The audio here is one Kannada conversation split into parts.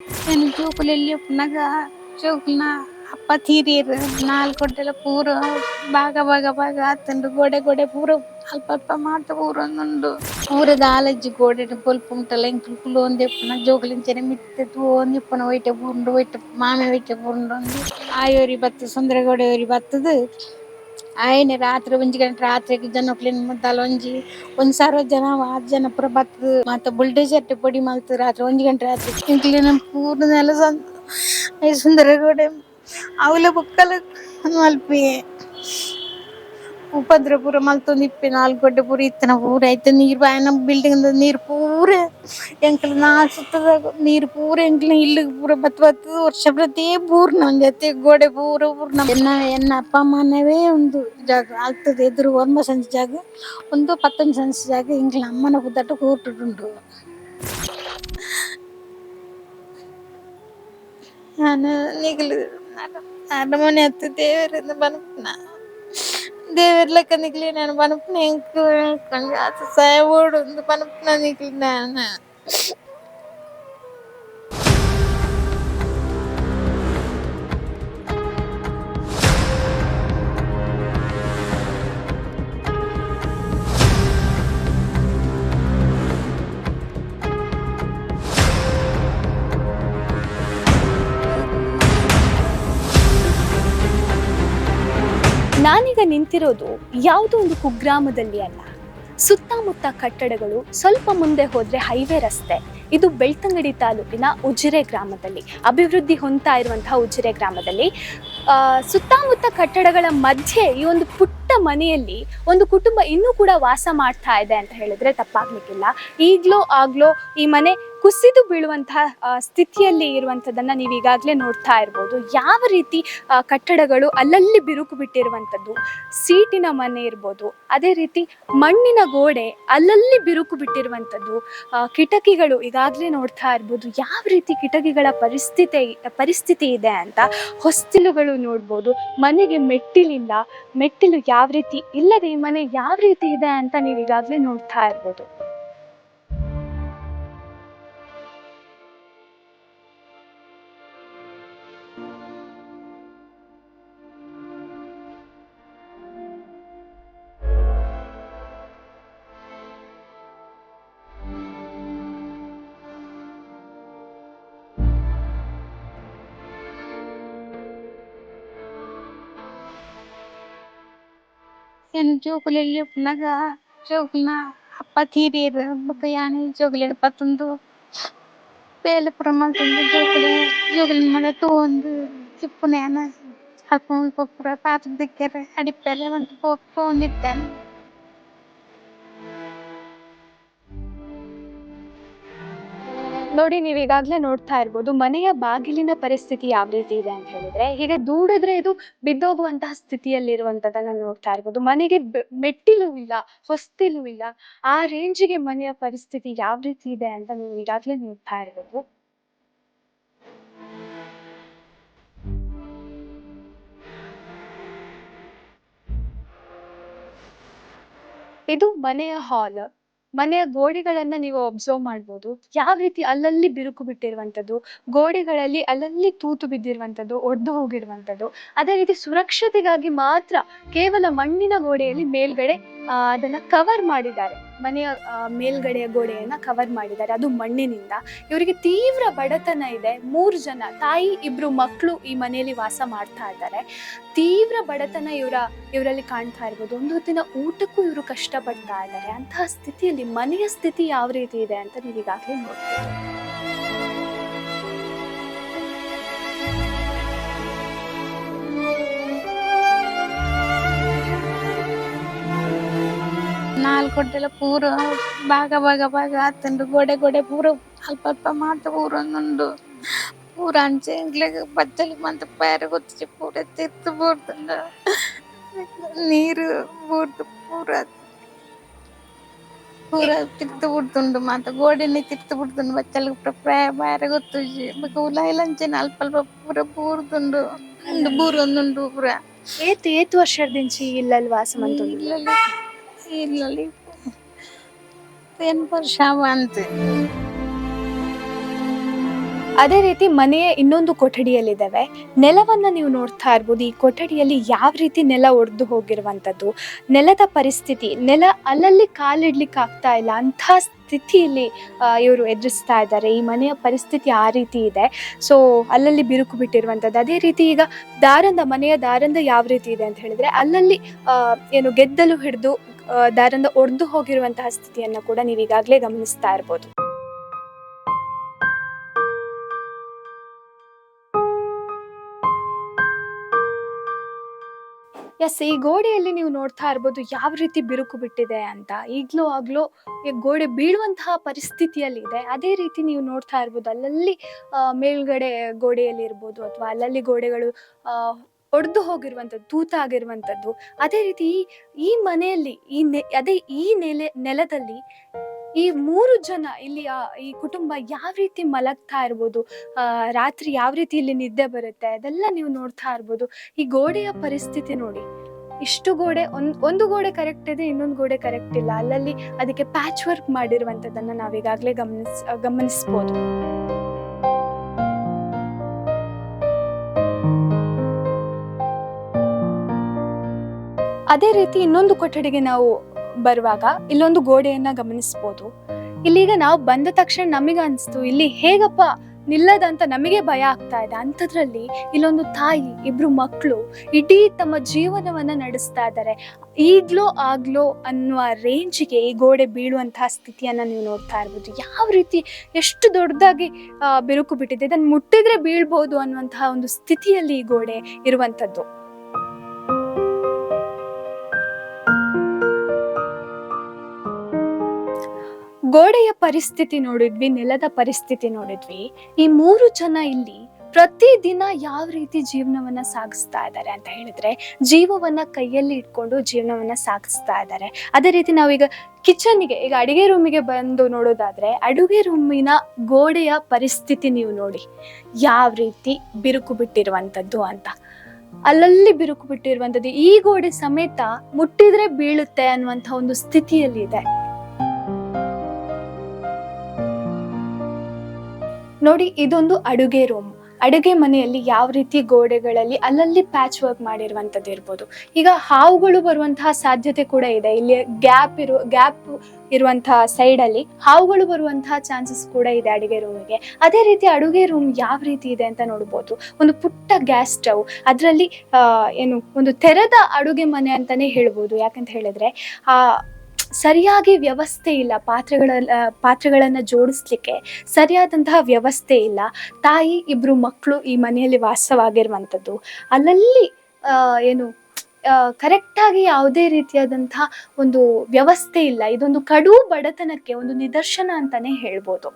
నేను జోకులు వెళ్ళి పునగా జోకుల అప్ప తీరేరు నాలుగు గొడ్డల పూర బాగా బాగా బాగా ಆತಂಡು ಗೋಡೆ ಗೋಡೆ ಪೂರ ಅಲ್ಪ ಅಲ್ಪ ಮಾಡ್ತಾ ಊರೊಂದುಂಡು ಊರದ ಆಲಜ್ಜಿ ಗೋಡೆ ಬೊಲ್ಪ ಉಂಟಲ್ಲ ಎಂಕ್ ಕುಲು ಒಂದೆ ಪುನ ಜೋಕುಲಿಂಚನೆ ಮಿತ್ತೆತು ಒಂದಿ ಪುನ ಒಯ್ಟೆ ಬುಂಡು ಒಯ್ಟೆ ಮಾಮೆ ಒಯ್ಟೆ ಬುಂಡು ಒಂದು ಆಯೋರಿ ಬತ್ತು ಸುಂದರಗೌಡ ಬತ್ತದು ಆಯ್ನೆ ರಾತ್ರಿ ಒಂಜಿಗಂಟೆ ರಾತ್ರೆಗ್ ಜನೊಕ್ಲೆನ್ ಮುದ್ದಾಲ ಒಂಜಿ ಒಂಜಿ ಸಾರೋ ಜನ ಆತ್ ಜನ ಪೂರ ಬತ್ತ್ ಮಾತ ಬುಲ್ಡೇಜರ್ಡ್ ಪೊಡಿ ಮಲ್ತ್ ರಾತ್ರೆ ಒಂಜಿ ಗಂಟೆ ರಾತ್ರಿ ಇಂಕ್ಲೆನ ಪೂರ ನೆಲ ಐ ಸುಂದರಗೋಡೆ ಅವಲ ಬೊಕ್ಕಲ ಮಲ್ಪೆ ಉಪದ್ರ ಪೂರ ಮಲ್ತೊಂದು ಇಪ್ಪಿ ನಾಲ್ಕು ಪೂರ, ಇತ್ತನ ಪೂರ ಐತೆ ನೀರು ಬಿಲ್ಡಿಂಗ್ ನೀರು ಪೂರ ಎಂಕಲ್ ನಾ ಸುತ್ತದಾಗ ನೀರು ಪೂರ ಎಂಕಲ್ ಇಲ್ಲಿ ಪೂರ ಬತ್ ಬತ್ ವರ್ಷ ಪ್ರತಿ ಪೂರ್ಣ ಒಂದ್ ಜೊತೆ ಗೋಡೆ ಪೂರ ಪೂರ್ಣ ಎನ್ನ ಎನ್ನ ಅಪ್ಪ ಅಮ್ಮನವೇ ಒಂದು ಜಾಗ ಆಗ್ತದೆ. ಎದುರು ಒಂಬ ಸಂಜೆ ಜಾಗ, ಒಂದು ಪತ್ತೊಂದು ಸಂಜೆ ಜಾಗ ಎಂಕಲ್ ಅಮ್ಮನ ಬುದ್ದಾಟ ಕೂಟುಂಡು ನಾನು ನಿಗಲು ಅರಮನೆ ಹತ್ತು ದೇವರಿಂದ ಬನಪನ ದೇವರ ಲೆಕ್ಕ ನಿಗ್ಲಿ ನಾನು ಬನಪನ ಹೆಂಗ್ ಕಂಗ ಸಾಯ ಓಡು ಒಂದು ಬನಪನ ನಿಗ್ಲಿ ನಾನು ನಾನೀಗ ನಿಂತಿರೋದು ಯಾವುದೋ ಒಂದು ಕುಗ್ರಾಮದಲ್ಲಿ ಅಲ್ಲ. ಸುತ್ತಮುತ್ತ ಕಟ್ಟಡಗಳು ಸ್ವಲ್ಪ ಮುಂದೆ ಹೋದರೆ ಹೈವೇ ರಸ್ತೆ. ಇದು ಬೆಳ್ತಂಗಡಿ ತಾಲೂಕಿನ ಉಜಿರೆ ಗ್ರಾಮದಲ್ಲಿ. ಅಭಿವೃದ್ಧಿ ಹೊಂದ್ತಾ ಇರುವಂತಹ ಉಜಿರೆ ಗ್ರಾಮದಲ್ಲಿ. ಸುತ್ತಮುತ್ತ ಕಟ್ಟಡಗಳ ಮಧ್ಯೆ ಈ ಒಂದು ಪುಟ್ಟ ಮನೆಯಲ್ಲಿ ಒಂದು ಕುಟುಂಬ ಇನ್ನೂ ಕೂಡ ವಾಸ ಮಾಡ್ತಾ ಇದೆ ಅಂತ ಹೇಳಿದ್ರೆ ತಪ್ಪಾಗ್ಲಿಕ್ಕಿಲ್ಲ. ಈಗ್ಲೋ ಆಗ್ಲೋ ಈ ಮನೆ ಕುಸಿದು ಬೀಳುವಂತಹ ಸ್ಥಿತಿಯಲ್ಲಿ ಇರುವಂಥದ್ದನ್ನು ನೀವು ಈಗಾಗಲೇ ನೋಡ್ತಾ ಇರ್ಬೋದು. ಯಾವ ರೀತಿ ಕಟ್ಟಡಗಳು ಅಲ್ಲಲ್ಲಿ ಬಿರುಕು ಬಿಟ್ಟಿರುವಂಥದ್ದು, ಸೀಟಿನ ಮನೆ ಇರ್ಬೋದು, ಅದೇ ರೀತಿ ಮಣ್ಣಿನ ಗೋಡೆ ಅಲ್ಲಲ್ಲಿ ಬಿರುಕು ಬಿಟ್ಟಿರುವಂಥದ್ದು ಕಿಟಕಿಗಳು ಈಗಾಗಲೇ ನೋಡ್ತಾ ಇರ್ಬೋದು. ಯಾವ ರೀತಿ ಕಿಟಕಿಗಳ ಪರಿಸ್ಥಿತಿ ಪರಿಸ್ಥಿತಿ ಇದೆ ಅಂತ ಹೊಸ್ತಿಲುಗಳು ನೋಡ್ಬೋದು. ಮನೆಗೆ ಮೆಟ್ಟಿಲಿಲ್ಲ, ಮೆಟ್ಟಿಲು ಯಾವ ರೀತಿ ಇಲ್ಲದೆ ಮನೆ ಯಾವ ರೀತಿ ಇದೆ ಅಂತ ನೀವು ಈಗಾಗಲೇ ನೋಡ್ತಾ ಇರ್ಬೋದು. yani çoğukuleli yapınaga çoğukulna patiri yani çoğukuleli patundu. Böyle pıramatundu çoğukuleli çoğukuleli mada tuğundu. Çıppunayana. అల్పం ఇప్పుడు పాత దగ్గర అడిపేళ్ళ ఫోన్ ఇద్దాను ನೋಡಿ ನೀವು ಈಗಾಗ್ಲೇ ನೋಡ್ತಾ ಇರ್ಬೋದು, ಮನೆಯ ಬಾಗಿಲಿನ ಪರಿಸ್ಥಿತಿ ಯಾವ ರೀತಿ ಇದೆ ಅಂತ ಹೇಳಿದ್ರೆ, ಹೀಗೆ ದೂಡಿದ್ರೆ ಇದು ಬಿದ್ದೋಗುವಂತಹ ಸ್ಥಿತಿಯಲ್ಲಿರುವಂತದನ್ನ ನೋಡ್ತಾ ಇರ್ಬೋದು. ಮನೆಗೆ ಮೆಟ್ಟಿಲು ಇಲ್ಲ, ಹೊಸ್ತಿಲು ಇಲ್ಲ. ಆ ರೇಂಜಿಗೆ ಮನೆಯ ಪರಿಸ್ಥಿತಿ ಯಾವ ರೀತಿ ಇದೆ ಅಂತ ನೀವು ಈಗಾಗ್ಲೇ ನೋಡ್ತಾ ಇರ್ಬೋದು. ಇದು ಮನೆಯ ಹಾಲ್ ಮನೆಯ ಗೋಡೆಗಳನ್ನ ನೀವು ಅಬ್ಸರ್ವ್ ಮಾಡ್ಬೋದು. ಯಾವ ರೀತಿ ಅಲ್ಲಲ್ಲಿ ಬಿರುಕು ಬಿಟ್ಟಿರುವಂಥದ್ದು, ಗೋಡೆಗಳಲ್ಲಿ ಅಲ್ಲಲ್ಲಿ ತೂತು ಬಿದ್ದಿರುವಂಥದ್ದು, ಒಡೆದು ಹೋಗಿರುವಂಥದ್ದು, ಅದೇ ರೀತಿ ಸುರಕ್ಷತೆಗಾಗಿ ಮಾತ್ರ ಕೇವಲ ಮಣ್ಣಿನ ಗೋಡೆಯಲ್ಲಿ ಮೇಲ್ಗಡೆ ಅದನ್ನ ಕವರ್ ಮಾಡಿದ್ದಾರೆ. ಮನೆಯ ಮೇಲ್ಗಡೆಯ ಗೋಡೆಯನ್ನ ಕವರ್ ಮಾಡಿದ್ದಾರೆ. ಅದು ಮಣ್ಣಿನಿಂದ. ಇವರಿಗೆ ತೀವ್ರ ಬಡತನ ಇದೆ. ಮೂರು ಜನ, ತಾಯಿ, ಇಬ್ರು ಮಕ್ಕಳು ಈ ಮನೆಯಲ್ಲಿ ವಾಸ ಮಾಡ್ತಾ ಇದ್ದಾರೆ. ತೀವ್ರ ಬಡತನ ಇವರ, ಇವರಲ್ಲಿ ಕಾಣ್ತಾ ಇರ್ಬೋದು. ಒಂದು ಹೊತ್ತಿನ ಊಟಕ್ಕೂ ಇವರು ಕಷ್ಟಪಡ್ತಾ ಇದ್ದಾರೆ. ಅಂತಹ ಸ್ಥಿತಿಯಲ್ಲಿ ಮನೆಯ ಸ್ಥಿತಿ ಯಾವ ರೀತಿ ಇದೆ ಅಂತ ನೀವು ಈಗಾಗಲೇ ನಾಲ್ಕು ಗಂಟೆಲ ಪೂರ ಬಾಗ ಬಾಗ ಬಾಗ ಆತಂಡು ಗೋಡೆ ಗೋಡೆ ಪೂರ ಅಲ್ಪ ಅಲ್ಪ ಮಾಡ್ತಾ ಊರೊಂದುಂಡು ಪೂರ ಅಂಚೆ ಇಂಗ್ಲಿಗೆ ಬಚ್ಚಲು ಮಂತ ಪೇರ ಗೊತ್ತಿಸಿ ಪೂರ ತಿರ್ತು ಬೂರ್ದುಂಡ ನೀರು ಬೂರ್ದು ಪೂರ ಪೂರ ತಿರ್ತು ಬಿಡ್ತುಂಡು ಮಾತ ಗೋಡೆನೆ ತಿರ್ತು ಬಿಡ್ತುಂಡು ಬಚ್ಚಲು ಪೂರ ಪ್ರಾಯ ಬೇರೆ ಗೊತ್ತುಜಿ ಬಕ ಉಲಾಯಿಲ ಅಂಚೆನೆ ಅಲ್ಪ ಅಲ್ಪ ಪೂರ ಬೂರ್ದುಂಡು ಉಂಡು ಬೂರೊಂದುಂಡು ಪೂರ ಏತ್ ಏತ್ ವರ್ಷದ ದಿಂಚಿ ಇಲ್ಲಲ್ಲಿ ವಾಸ ಮಂತೊಂದು ವರ್ಷ ಅಂತ. ಅದೇ ರೀತಿ ಮನೆಯ ಇನ್ನೊಂದು ಕೊಠಡಿಯಲ್ಲಿದ್ದಾವೆ. ನೆಲವನ್ನ ನೀವು ನೋಡ್ತಾ ಇರ್ಬೋದು. ಈ ಕೊಠಡಿಯಲ್ಲಿ ಯಾವ ರೀತಿ ನೆಲ ಒಡೆದು ಹೋಗಿರುವಂಥದ್ದು, ನೆಲದ ಪರಿಸ್ಥಿತಿ, ನೆಲ ಅಲ್ಲಲ್ಲಿ ಕಾಲಿಡ್ಲಿಕ್ಕೆ ಆಗ್ತಾ ಇಲ್ಲ, ಅಂಥ ಸ್ಥಿತಿಯಲ್ಲಿ ಇವರು ಎದುರಿಸ್ತಾ ಇದ್ದಾರೆ. ಈ ಮನೆಯ ಪರಿಸ್ಥಿತಿ ಆ ರೀತಿ ಇದೆ. ಸೊ ಅಲ್ಲಲ್ಲಿ ಬಿರುಕು ಬಿಟ್ಟಿರುವಂಥದ್ದು. ಅದೇ ರೀತಿ ಈಗ ದಾರಂದ, ಮನೆಯ ದಾರಂದ ಯಾವ ರೀತಿ ಇದೆ ಅಂತ ಹೇಳಿದ್ರೆ, ಅಲ್ಲಲ್ಲಿ ಏನು ಗೆದ್ದಲು ಹಿಡಿದು ದಾರಂದ ಒಡೆದು ಹೋಗಿರುವಂತಹ ಸ್ಥಿತಿಯನ್ನು ಕೂಡ ನೀವು ಈಗಾಗಲೇ ಗಮನಿಸ್ತಾ ಇರ್ಬೋದು. ಎಸ್ ಈ ಗೋಡೆಯಲ್ಲಿ ನೀವು ನೋಡ್ತಾ ಇರ್ಬೋದು ಯಾವ ರೀತಿ ಬಿರುಕು ಬಿಟ್ಟಿದೆ ಅಂತ. ಈಗಲೂ ಆಗ್ಲೂ ಈ ಗೋಡೆ ಬೀಳುವಂತಹ ಪರಿಸ್ಥಿತಿಯಲ್ಲಿ ಇದೆ. ಅದೇ ರೀತಿ ನೀವು ನೋಡ್ತಾ ಇರ್ಬೋದು, ಅಲ್ಲಲ್ಲಿ ಮೇಲ್ಗಡೆ ಗೋಡೆಯಲ್ಲಿ ಇರ್ಬೋದು ಅಥವಾ ಅಲ್ಲಲ್ಲಿ ಗೋಡೆಗಳು ಒಡೆದು ಹೋಗಿರುವಂಥದ್ದು, ತೂತ ಆಗಿರುವಂಥದ್ದು. ಅದೇ ರೀತಿ ಈ ಮನೆಯಲ್ಲಿ, ಈ ನೆ, ಅದೇ ಈ ನೆಲೆ, ನೆಲದಲ್ಲಿ ಈ ಮೂರು ಜನ ಇಲ್ಲಿ ಈ ಕುಟುಂಬ ಯಾವ ರೀತಿ ಮಲಗ್ತಾ ಇರ್ಬೋದು ರಾತ್ರಿ ಯಾವ ರೀತಿ ಇಲ್ಲಿ ನಿದ್ದೆ ಬರುತ್ತೆ, ಅದೆಲ್ಲ ನೀವು ನೋಡ್ತಾ ಇರ್ಬೋದು. ಈ ಗೋಡೆಯ ಪರಿಸ್ಥಿತಿ ನೋಡಿ. ಇಷ್ಟು ಗೋಡೆ, ಒಂದ್, ಒಂದು ಗೋಡೆ ಕರೆಕ್ಟ್ ಇದೆ, ಇನ್ನೊಂದು ಗೋಡೆ ಕರೆಕ್ಟ್ ಇಲ್ಲ. ಅಲ್ಲಲ್ಲಿ ಅದಕ್ಕೆ ಪ್ಯಾಚ್ ವರ್ಕ್ ಮಾಡಿರುವಂಥದ್ದನ್ನು ನಾವು ಈಗಾಗಲೇ ಗಮನಿಸ್, ಗಮನಿಸ್ಬೋದು. ಅದೇ ರೀತಿ ಇನ್ನೊಂದು ಕೊಠಡಿಗೆ ನಾವು ಬರುವಾಗ ಇಲ್ಲೊಂದು ಗೋಡೆಯನ್ನ ಗಮನಿಸ್ಬೋದು. ಇಲ್ಲಿಗ ನಾವು ಬಂದ ತಕ್ಷಣ ನಮಗೆ ಅನಿಸ್ತು, ಇಲ್ಲಿ ಹೇಗಪ್ಪ ನಿಲ್ಲದಂತ ನಮಗೆ ಭಯ ಆಗ್ತಾ ಇದೆ. ಅಂಥದ್ರಲ್ಲಿ ಇಲ್ಲೊಂದು ತಾಯಿ, ಇಬ್ರು ಮಕ್ಕಳು ಇಡೀ ತಮ್ಮ ಜೀವನವನ್ನ ನಡೆಸ್ತಾ ಇದ್ದಾರೆ ಈಗ್ಲೋ ಆಗ್ಲೋ ಅನ್ನುವ ರೇಂಜಿಗೆ ಈ ಗೋಡೆ ಬೀಳುವಂತಹ ಸ್ಥಿತಿಯನ್ನ ನೀವು ನೋಡ್ತಾ ಇರ್ಬೋದು. ಯಾವ ರೀತಿ ಎಷ್ಟು ದೊಡ್ಡದಾಗಿ ಬಿರುಕು ಬಿಟ್ಟಿದೆ. ಇದನ್ನು ಮುಟ್ಟಿದ್ರೆ ಬೀಳ್ಬೋದು ಅನ್ನುವಂತಹ ಒಂದು ಸ್ಥಿತಿಯಲ್ಲಿ ಈ ಗೋಡೆ ಇರುವಂತದ್ದು ಗೋಡೆಯ ಪರಿಸ್ಥಿತಿ ನೋಡಿದ್ವಿ, ನೆಲದ ಪರಿಸ್ಥಿತಿ ನೋಡಿದ್ವಿ. ಈ ಮೂರು ಜನ ಇಲ್ಲಿ ಪ್ರತಿದಿನ ಯಾವ ರೀತಿ ಜೀವನವನ್ನ ಸಾಗಿಸ್ತಾ ಇದ್ದಾರೆ ಅಂತ ಹೇಳಿದ್ರೆ, ಜೀವವನ್ನ ಕೈಯಲ್ಲಿ ಇಟ್ಕೊಂಡು ಜೀವನವನ್ನ ಸಾಗಿಸ್ತಾ ಇದ್ದಾರೆ ಅದೇ ರೀತಿ ನಾವೀಗ ಕಿಚನ್ಗೆ ಈಗ ಅಡುಗೆ ರೂಮಿಗೆ ಬಂದು ನೋಡೋದಾದ್ರೆ, ಅಡುಗೆ ರೂಮಿನ ಗೋಡೆಯ ಪರಿಸ್ಥಿತಿ ನೀವು ನೋಡಿ. ಯಾವ ರೀತಿ ಬಿರುಕು ಬಿಟ್ಟಿರುವಂಥದ್ದು ಅಂತ. ಅಲ್ಲಲ್ಲಿ ಬಿರುಕು ಬಿಟ್ಟಿರುವಂಥದ್ದು, ಈ ಗೋಡೆ ಸಮೇತ ಮುಟ್ಟಿದ್ರೆ ಬೀಳುತ್ತೆ ಅನ್ನುವಂಥ ಒಂದು ಸ್ಥಿತಿಯಲ್ಲಿ ಇದೆ ನೋಡಿ, ಇದೊಂದು ಅಡುಗೆ ರೂಮ್ ಅಡುಗೆ ಮನೆಯಲ್ಲಿ ಯಾವ ರೀತಿ ಗೋಡೆಗಳಲ್ಲಿ ಅಲ್ಲಲ್ಲಿ ಪ್ಯಾಚ್ ವರ್ಕ್ ಮಾಡಿರುವಂಥದ್ದು ಇರ್ಬೋದು. ಈಗ ಹಾವುಗಳು ಬರುವಂತಹ ಸಾಧ್ಯತೆ ಕೂಡ ಇದೆ. ಇಲ್ಲಿ ಗ್ಯಾಪ್ ಇರುವ ಗ್ಯಾಪ್ ಇರುವಂತಹ ಸೈಡಲ್ಲಿ ಹಾವುಗಳು ಬರುವಂತಹ ಚಾನ್ಸಸ್ ಕೂಡ ಇದೆ ಅಡುಗೆ ರೂಮಿಗೆ ಅದೇ ರೀತಿ ಅಡುಗೆ ರೂಮ್ ಯಾವ ರೀತಿ ಇದೆ ಅಂತ ನೋಡ್ಬೋದು. ಒಂದು ಪುಟ್ಟ ಗ್ಯಾಸ್ ಸ್ಟವ್ ಅದರಲ್ಲಿ ಏನು, ಒಂದು ತೆರೆದ ಅಡುಗೆ ಮನೆ ಅಂತಾನೆ ಹೇಳ್ಬೋದು. ಯಾಕಂತ ಹೇಳಿದ್ರೆ, ಆ ಸರಿಯಾಗಿ ವ್ಯವಸ್ಥೆ ಇಲ್ಲ, ಪಾತ್ರೆಗಳ ಪಾತ್ರೆಗಳನ್ನು ಜೋಡಿಸ್ಲಿಕ್ಕೆ ಸರಿಯಾದಂತಹ ವ್ಯವಸ್ಥೆ ಇಲ್ಲ. ತಾಯಿ ಇಬ್ಬರು ಮಕ್ಕಳು ಈ ಮನೆಯಲ್ಲಿ ವಾಸವಾಗಿರುವಂಥದ್ದು. ಅಲ್ಲಲ್ಲಿ ಏನು ಕರೆಕ್ಟಾಗಿ ಯಾವುದೇ ರೀತಿಯಾದಂಥ ಒಂದು ವ್ಯವಸ್ಥೆ ಇಲ್ಲ. ಇದೊಂದು ಕಡು ಬಡತನಕ್ಕೆ, ಒಂದು ನಿದರ್ಶನ ಅಂತಾನೆ ಹೇಳ್ಬೋದು.